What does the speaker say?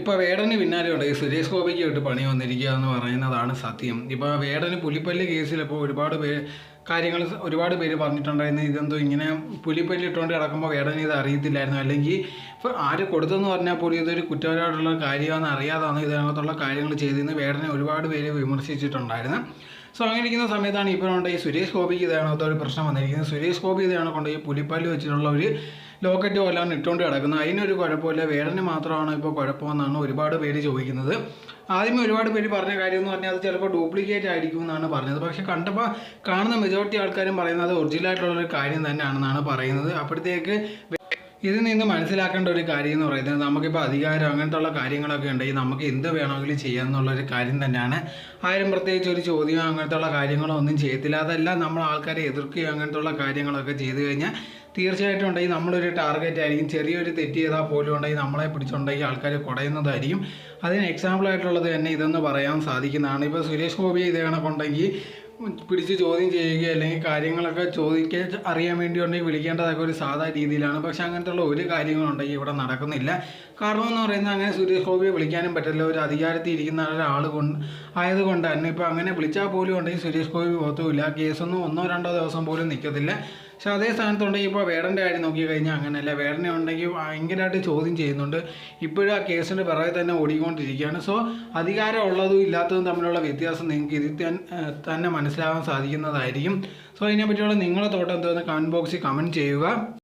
ഇപ്പോൾ വേടന് പിന്നാലെയുണ്ട്. ഈ സുരേഷ് ഗോപിക്ക് വിട്ട് പണി വന്നിരിക്കുക എന്ന് പറയുന്നതാണ് സത്യം. ഇപ്പോൾ വേടന് പുലിപ്പല്ല് കേസിൽ ഇപ്പോൾ ഒരുപാട് പേര് കാര്യങ്ങൾ ഒരുപാട് പേര് പറഞ്ഞിട്ടുണ്ടായിരുന്നു. ഇതെന്തോ ഇങ്ങനെ പുലിപ്പല്ല് ഇട്ടുകൊണ്ട് കിടക്കുമ്പോൾ വേടന ഇത് അറിയത്തില്ലായിരുന്നു. അല്ലെങ്കിൽ ഇപ്പോൾ ആര് കൊടുത്തെന്ന് പറഞ്ഞാൽ പോലും ഇതൊരു കുറ്റകരമായിട്ടുള്ള കാര്യമാണെന്ന് അറിയാതാണ്. ഇതിനകത്തുള്ള കാര്യങ്ങൾ ചെയ്തതെന്ന് വേടനെ ഒരുപാട് പേര് വിമർശിച്ചിട്ടുണ്ടായിരുന്നു. സോ അങ്ങനെ ഇരിക്കുന്ന സമയത്താണ് ഇപ്പോൾ കൊണ്ട് ഈ സുരേഷ് ഗോപിക്ക് ഒരു പ്രശ്നം വന്നിരിക്കുന്നത്. സുരേഷ് ഗോപി ഇതാണ് കൊണ്ട് ഈ പുലിപ്പല്ല് വെച്ചിട്ടുള്ള ഒരു ലോക്കറ്റ് പോലാണ് ഇട്ടുകൊണ്ട് കിടക്കുന്നത്. അതിനൊരു കുഴപ്പമില്ല. വേടന് മാത്രമാണ് ഇപ്പോൾ കുഴപ്പമെന്നാണ് ഒരുപാട് പേര് ചോദിക്കുന്നത്. ആദ്യമേ ഒരുപാട് പേര് പറഞ്ഞ കാര്യം എന്ന് പറഞ്ഞാൽ അത് ചിലപ്പോൾ ഡ്യൂപ്ലിക്കേറ്റ് ആയിരിക്കും എന്നാണ് പറഞ്ഞത്. പക്ഷേ കണ്ടപ്പോൾ കാണുന്ന മെജോറിറ്റി ആൾക്കാരും പറയുന്നത് ഒറിജിനൽ ആയിട്ടുള്ളൊരു കാര്യം തന്നെയാണെന്നാണ് പറയുന്നത്. അപ്പോഴത്തേക്ക് ഇതിൽ നിന്ന് മനസ്സിലാക്കേണ്ട ഒരു കാര്യം എന്ന് പറയുന്നത് നമുക്കിപ്പോൾ അധികാരം അങ്ങനത്തെ ഉള്ള കാര്യങ്ങളൊക്കെ ഉണ്ടെങ്കിൽ നമുക്ക് എന്ത് വേണമെങ്കിലും ചെയ്യാം എന്നുള്ളൊരു കാര്യം തന്നെയാണ്. ആരും പ്രത്യേകിച്ച് ഒരു ചോദ്യമോ അങ്ങനത്തെ ഉള്ള കാര്യങ്ങളോ ഒന്നും ചെയ്യത്തില്ല. അതെല്ലാം നമ്മൾ ആൾക്കാരെ എതിർക്കുകയോ അങ്ങനത്തെ ഉള്ള കാര്യങ്ങളൊക്കെ ചെയ്തു കഴിഞ്ഞാൽ തീർച്ചയായിട്ടും ഉണ്ടെങ്കിൽ നമ്മളൊരു ടാർഗറ്റ് ആയിരിക്കും. ചെറിയൊരു തെറ്റ് ചെയ്താൽ പോലും ഉണ്ടെങ്കിൽ നമ്മളെ പിടിച്ചുണ്ടെങ്കിൽ ആൾക്കാർ കുടയുന്നതായിരിക്കും. അതിന് എക്സാമ്പിൾ ആയിട്ടുള്ളത് തന്നെ ഇതെന്ന് പറയാൻ സാധിക്കുന്നതാണ്. ഇപ്പോൾ സുരേഷ് ഗോപി ഇത് കണക്കുണ്ടെങ്കിൽ പിടിച്ച് ചോദ്യം ചെയ്യുക അല്ലെങ്കിൽ കാര്യങ്ങളൊക്കെ ചോദിക്കാൻ അറിയാൻ വേണ്ടി ഉണ്ടെങ്കിൽ വിളിക്കേണ്ടതൊക്കെ ഒരു സാധാ രീതിയിലാണ്. പക്ഷേ അങ്ങനത്തുള്ള ഒരു കാര്യങ്ങളുണ്ടെങ്കിൽ ഇവിടെ നടക്കുന്നില്ല. കാരണം എന്ന് പറയുന്നത് അങ്ങനെ സുരേഷ് ഗോപിയെ വിളിക്കാനും പറ്റില്ല ഒരു അധികാരത്തിൽ ഇരിക്കുന്ന ഒരാൾ കൊണ്ട് ആയതുകൊണ്ട് തന്നെ ഇപ്പോൾ അങ്ങനെ വിളിച്ചാൽ പോലും ഉണ്ടെങ്കിൽ സുരേഷ് ഗോപി പുറത്തുമില്ല കേസൊന്നും ഒന്നോ രണ്ടോ ദിവസം പോലും നിൽക്കത്തില്ല. പക്ഷെ അതേ സ്ഥാനത്തുണ്ടെങ്കിൽ ഇപ്പോൾ വേടന്റെ കാര്യം നോക്കി കഴിഞ്ഞാൽ അങ്ങനെയല്ല. വേടനെ ഉണ്ടെങ്കിൽ ഭയങ്കരമായിട്ട് ചോദ്യം ചെയ്യുന്നുണ്ട്. ഇപ്പോഴും ആ കേസിന്റെ പിറകെ തന്നെ ഓടിക്കൊണ്ടിരിക്കുകയാണ്. സോ അധികാരം ഉള്ളതും ഇല്ലാത്തതും തമ്മിലുള്ള വ്യത്യാസം നിങ്ങൾക്ക് ഇതിൽ തന്നെ മനസ്സിലാവാൻ സാധിക്കുന്നതായിരിക്കും. സോ ഇതിനെപ്പറ്റിയുള്ള നിങ്ങളുടെ തോട്ടം എന്തോന്ന് കമന്റ് ബോക്സിൽ കമന്റ് ചെയ്യുക.